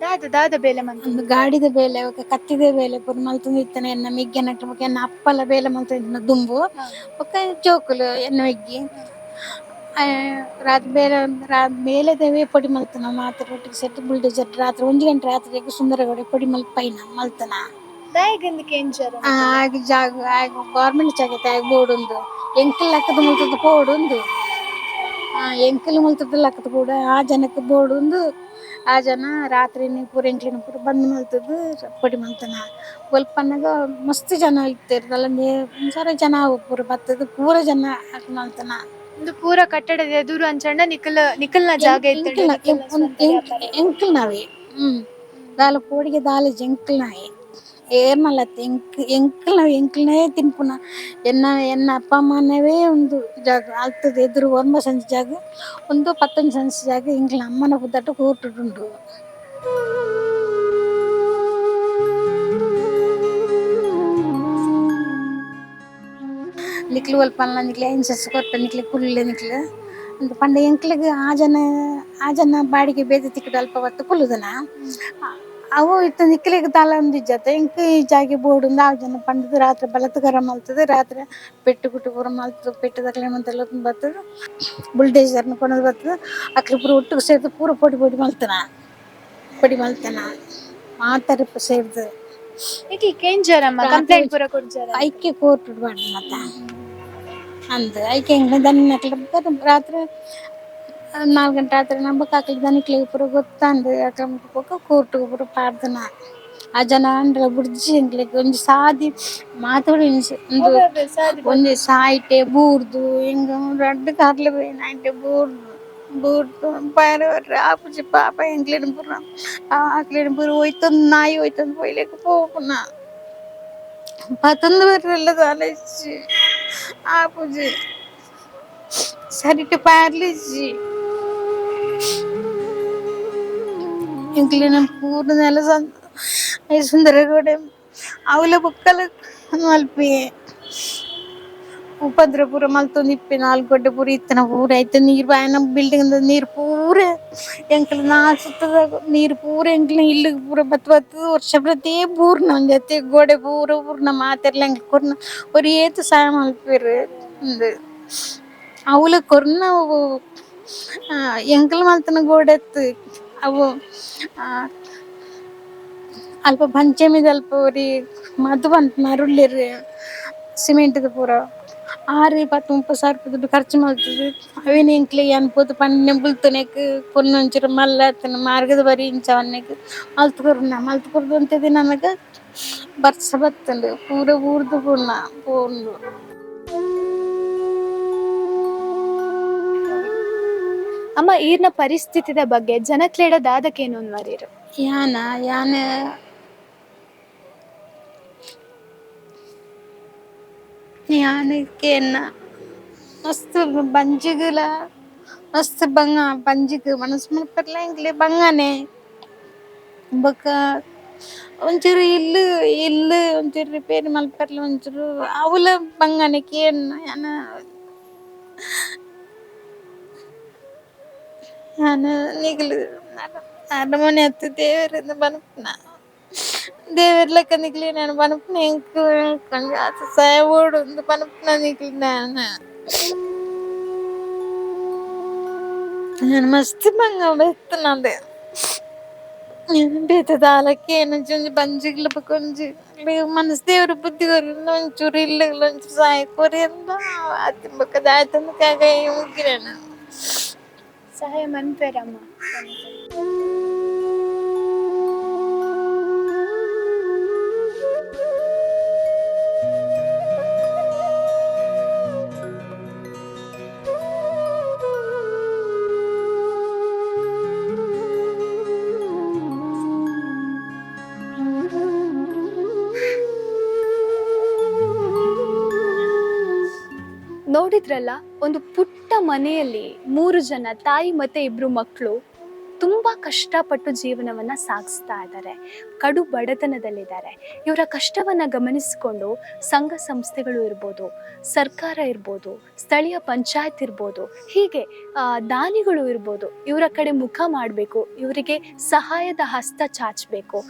ದಾದ ದಾದ ಬೇಲೆ ಮಲ್ತ ಒಂದು ಗಾಡಿದ ಬೇಲೆ ಅವಾಗ ಕತ್ತಿದ ಬೇಲೆ ಪೂರ ಮಲ್ತದ ಇತ್ತನ ಎನ್ನ ಮಿಗ್ಗೆ ನಟ್ಟ ಎನ್ನ ಅಪ್ಪಲ ಬೇಲೆ ಮಲ್ತದ ದುಂಬು. ಬೊಕ ಜೋಕುಲು ಎನ್ನ ಮಿಗ್ಗಿ. ರಾತ್ ಬೇಲೆ ರಾ ಬೇಲೆದವೇ ಪೊಡಿ ಮಲ್ತನ ಮಾತ್ರ ರೊಟ್ಟಿ ಸೆಟ್ ಬುಲ್ಡೇಜರ್ ರಾತ್ರಿ ಒಂಜಿ ಗಂಟೆ ರಾತ್ರಿಗೆ ಸುಂದರಗೌಡ ಪೊಡಿ ಮಲ್ಪೈನ ಮಲ್ತನ. ಕೆಂಚರು ಆ, ಆಗ ಜಾಗ ಆಗ ಗೌರ್ಮೆಂಟ್ ಜಾಗತೆ ಆಗ ಬೋರ್ಡ್ ಉಂದು ಎಂಕಲ್ ಲಕ್ಕದ ಮುಲ್ತದ ಬೋರ್ಡ್ ಉಂದು ಆ, ಎಂಕಲ್ ಮುಲ್ತದ ಲಕ್ಕದ ಕೂಡ ಆ ಜನಕ್ಕೆ ಬೋರ್ಡ್ ಉಂದು ಆ ಜನ ರಾತ್ರಿ ಪೂರ ಎಂಟ್ಲಿನ ಪೂರ ಬಂದ್ ಮಲ್ತದ್ದು ಪೊಡಿ ಮಲ್ತನ. ಒಲ್ಪನ್ನಾಗ ಮಸ್ತ್ ಜನ ಇತ್ತಿರ್ದಲ್ಲ ಒಂದ್ಸಾರ ಜನ ಪೂರ ಬತ್ತದ ಪೂರ ಜನ ಮಲ್ತನ. ಒಂದು ಪೂರ ಕಟ್ಟಡದ ಎದುರು ಅಂಚಂಡ ನಿಕಲ್ ನಿಕಲ್ನ ಜಾಗ ಇತ್ತು ಎಂಕಲ್ ನಾವೇ ಹ್ಮ್ ದಾಲ ಕೋಡಿಗೆ ದಾಲ ಎಂಕಲ್ ನಾಯಿ ಏರ್ ಮಲ್ಲತ್ತೆ ಎಂಕ್ ಎಂಕಲ್ ನಾವ್ ಎಂಕಲ್ನೇ ತಿನ್ಪುನ ಎನ್ನ ಎನ್ನ ಅಪ್ಪ ಅಮ್ಮನವೇ ಒಂದು ಜಾಗ ಆಗ್ತದೆ ಎದುರು ಒಂಬ ಸಂಜೆ ಜಾಗ ಒಂದು ಪತ್ತೊಂದು ಸಂಜೆ ಜಾಗ ಎಂಕ್ಲ ಅಮ್ಮನ ಬುದ್ದಟ್ಟು ಕೂಟುಂಡು ನಿಕ್ಲು ಒಲ್ಪಲ್ಲ ನಿಕ್ಲೆ ಇನ್ಸಸ್ ಕೊಟ್ಟ ನಿಕ್ಲೆ ಕುಲ್ಲೆ ನಿಕ್ಲೆ ಅಂತ ಪಂಡ ಎಂಕ್ಲೆಗ್ ಆ ಜನ ಆ ಜನ ಬಾಡಿಗೆ ಬೇತೆ ತಿಕ್ಕಡ ಅಲ್ಪ ಹೊತ್ತು ಕುಲ್ಲುದನ ಅವು ಇತ್ತ ನಿಕ್ಲೆಗ್ ತಲ ಒಂದಿಜ್ಜತೆ ಎಂಕ್ ಈ ಜಾಗೆ ಬೋರ್ಡ್ ಆ ಜನ ಪಂಡದು ರಾತ್ರಿ ಬಲತ್ತು ಗರ ಮಲ್ತದೆ ರಾತ್ರಿ ಪೆಟ್ಟು ಗುಟ್ಟು ಪೂರ ಮಲ್ತದು ಪೆಟ್ಟು ತಕ್ಲೆ ಮಂತೆಲ್ಲ ಬರ್ತದೆ ಬುಲ್ಡೇಜರ್ನ ಕೊನದು ಬರ್ತದೆ ಅಕ್ಲೆ ಪೂರ ಒಟ್ಟಿಗೆ ಸೇರ್ದು ಪೂರ ಪೊಡಿ ಪೊಡಿ ಮಲ್ತನ ಪೊಡಿ ಮಲ್ತನ ಮಾತಾಡಿ ಸೇರ್ದು ಏಕೆ ಕೇಂಜರಮ್ಮ ಕಂಪ್ಲೇಂಟ್ ಪೂರ ಕೊಡ್ಜಾರ ಐಕ್ಯ ಕೋರ್ಟ್ ಬಾಡ್ದು ಮತ್ತ ಅಂದ್ ಐಕ್ಯ ಹೆಂಗ ದನಿ ನಕ್ಲ ರಾತ್ರಿ ನಾಲ್ಕು ಗಂಟೆ ರಾತ್ರಿ ನಂಬಕ್ ಹಾಕ್ಲಿ ದನಿಕ್ಲಿಗೆ ಪೂರ ಗೊತ್ತಂದು ಯಾಕಂದ್ರೆ ಮುಟ್ಬೇಕು ಕೋರ್ಟ್ಗೆ ಪೂರ ಪಾಡ್ದನ ಆ ಜನ ಅಂಡ್ಲ ಬುಡ್ಜಿ ಎಂಗ್ಲಿಗೆ ಒಂಜಿ ಸಾದಿ ಮಾತಾಡಿ ಒಂದು ಒಂಜಿ ಸಾಯ್ಟೆ ಬೂರ್ದು ಹಿಂಗ ರಡ್ಡ್ ಕಾರ್ಲೆ పోయిన అంటే బూర్దు బూర్దు పైన ఆపుచి పాప ఎంక్లేని పుర్ర ఆకలేని పుర్ర ಹೋಯ್ತಂದು ನಾಯಿ ಹೋಯ್ತಂದು పోయలేక పోకున్న ಪತಂದು ಬರಲ್ಲ ಆಲೋಚಿಸಿ ശരിക്ക് പാരലിച്ചി എങ്കിലും പൂർണ നല്ല സുന്ദരകൂടെ അവലെ ബുക്കൽ നൽപ്പിയേ ಮಲ್ಪಿ ಉಪದ್ರ ಪೂರ ಮಲ್ತೊಂದು ಇಪ್ಪೆ ನಾಲ್ಕು ಗಡ್ಡೆ ಪೂರ ಇತ್ತನ ಪೂರ ಐತೆ ನೀರು ಬಾಯನ ಬಿಲ್ಡಿಂಗ್ ನೀರು ಪೂರ ಎಂಕಲ್ ನಾ ಸುತ್ತದ ನೀರು ಪೂರ ಎಂಕ್ಲ ಇಲ್ಲಿ ಪೂರ ಬತ್ ಬತ್ತು ವರ್ಷ ಪ್ರತಿ ಪೂರ್ಣ ಒಂದ್ ಜೊತೆ ಗೋಡೆ ಪೂರ ಪೂರ್ಣ ಮಾತೆರ್ಲ ಎಂಕ್ ಕೊರ್ನ ஒரு ಏತು ಸಹಾಯ ಮಲ್ಪೇರು ಒಂದು ಅವಲ ಕೊರ್ನ ಅವು ಎಂಕಲ್ ಮಲ್ತನ ಗೋಡೆತ್ತು ಅವು ಆ, ಅಲ್ಪ ಪಂಚಮಿದ ಅಲ್ಪ ಒರಿ ಮದ್ದು ಬಂತು ಮರುಳ್ಳಿರಿ ಸಿಮೆಂಟ್ದು ಪೂರ ಆರು ಪತ್ತು ಮುಪ್ಪತ್ತು ಸಾವಿರ ರೂಪಾಯಿ ದುಡ್ಡು ಖರ್ಚು ಮಾಡ್ತದೆ ಅವೇನು ಎಂಕ್ಲೆ ಅನ್ಬೋದು ಪನ್ನೆ ಬುಲ್ತನೆಕ್ ಪೊನ್ನೊಂಚೂರು ಮಲ್ಲತ್ತನ ಮಾರ್ಗದ ಬರಿ ಇಂಚವನ್ನೆಕ್ ಮಲ್ತು ಕೊರ್ನ ಮಲ್ತು ಕೊರ್ದು ಅಂತದೆ ನನಗೆ ಬರ್ಸ ಬತ್ತಂಡು ಪೂರ ಊರ್ದು ಪೂರ್ಣ ಪೂರ್ಣ ಅಮ್ಮ ಈರ್ನ ಪರಿಸ್ಥಿತಿದ ಬಗ್ಗೆ ಜನಕ್ಲೇಡ ದಾದಕೇನು ಅನ್ವರಿರು ಯಾನ ಯಾನ ಯಾನಕ್ಕೆನ್ನ ಮಸ್ತ್ ಬಂಜಿಗಲ ಮಸ್ತ್ ಬಂಗ ಬಂಜಿಗ್ ಮನಸ್ ಮಲ್ಪರ್ಲ ಎಂಗ್ಲೆ ಬಂಗನೆ ಬೊಕ ಒಂಚೂರು ಇಲ್ಲು ಇಲ್ಲು ಒಂಚೂರು ರಿಪೇರಿ ಮಲ್ಪರ್ಲ ಒಂಚೂರು ಅವಲ ಬಂಗನೆ ಕೇನ್ನ ಯಾನ ನಾನು ನಿಗಲು ಅರಮನೆ ಹತ್ತು ದೇವರಿಂದ ಬನಪನ ದೇವರ್ಲಕ್ಕ ನಿಗ್ಲಿ ನಾನು ಬನಪನ ಎಂಕ್ ಕಂಗೆ ಆತ ಸಹಾಯ ಓಡು ಒಂದು ಬನಪನ ನಿಗ್ಲಿ ನಾನು ನಾನು ಮಸ್ತ್ ಬಂಗ ಬೆತ್ತನದೆ ಬೇತ ದಾಲಕ್ಕೆ ಏನೊಂಚೊಂಜಿ ಬಂಜಿಗ್ಲ ಬಕೊಂಜಿ ಮನಸ್ ದೇವ್ರ ಬುದ್ಧಿ ಕೊರಿಂದ ಒಂಚೂರು ಇಲ್ಲ ಒಂಚೂರು ಸಹಾಯ ಕೊರಿ ಅಂತ ಆತಿಂಬಕ್ಕದ ಆಯ್ತಂದ ಕಾಗ ಮುಗಿರ ನಾನು ಸಹಾಯ ಮನ್ಪೇರಮ್ಮ ನೋಡಿದ್ರಲ್ಲ, ಒಂದು ಪುಟ್ಟ ಮನೆಯಲ್ಲಿ ಮೂರು ಜನ ತಾಯಿ ಮತ್ತೆ ಇಬ್ರು ಮಕ್ಕಳು ತುಂಬಾ ಕಷ್ಟಪಟ್ಟು ಜೀವನವನ್ನ ಸಾಗಿಸ್ತಾ ಇದ್ದಾರೆ. ಕಡು ಬಡತನದಲ್ಲಿದ್ದಾರೆ. ಇವರ ಕಷ್ಟವನ್ನ ಗಮನಿಸಿಕೊಂಡು ಸಂಘ ಸಂಸ್ಥೆಗಳು ಇರ್ಬೋದು, ಸರ್ಕಾರ ಇರ್ಬೋದು, ಸ್ಥಳೀಯ ಪಂಚಾಯತ್ ಇರ್ಬೋದು, ಹೀಗೆ ದಾನಿಗಳು ಇರ್ಬೋದು, ಇವರ ಕಡೆ ಮುಖ ಮಾಡಬೇಕು, ಇವರಿಗೆ ಸಹಾಯದ ಹಸ್ತ ಚಾಚಬೇಕು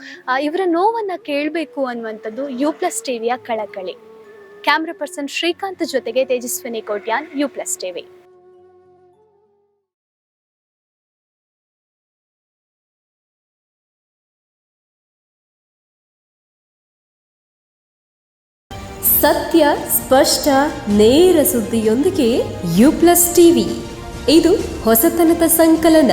ಇವರ ನೋವನ್ನ ಕೇಳಬೇಕು ಅನ್ನುವಂಥದ್ದು ಯು ಪ್ಲಸ್ ಟಿವಿಯ ಕಳಕಳಿ. ಕ್ಯಾಮ್ರಾ ಪರ್ಸನ್ ಶ್ರೀಕಾಂತ್ ಜೊತೆಗೆ Tejaswini Kotian, U plus TV. ಸತ್ಯ, ಸ್ಪಷ್ಟ, ನೇರ ಸುದ್ದಿಯೊಂದಿಗೆ ಯು ಪ್ಲಸ್ ಟಿವಿ. ಇದು ಹೊಸತನದ ಸಂಕಲನ.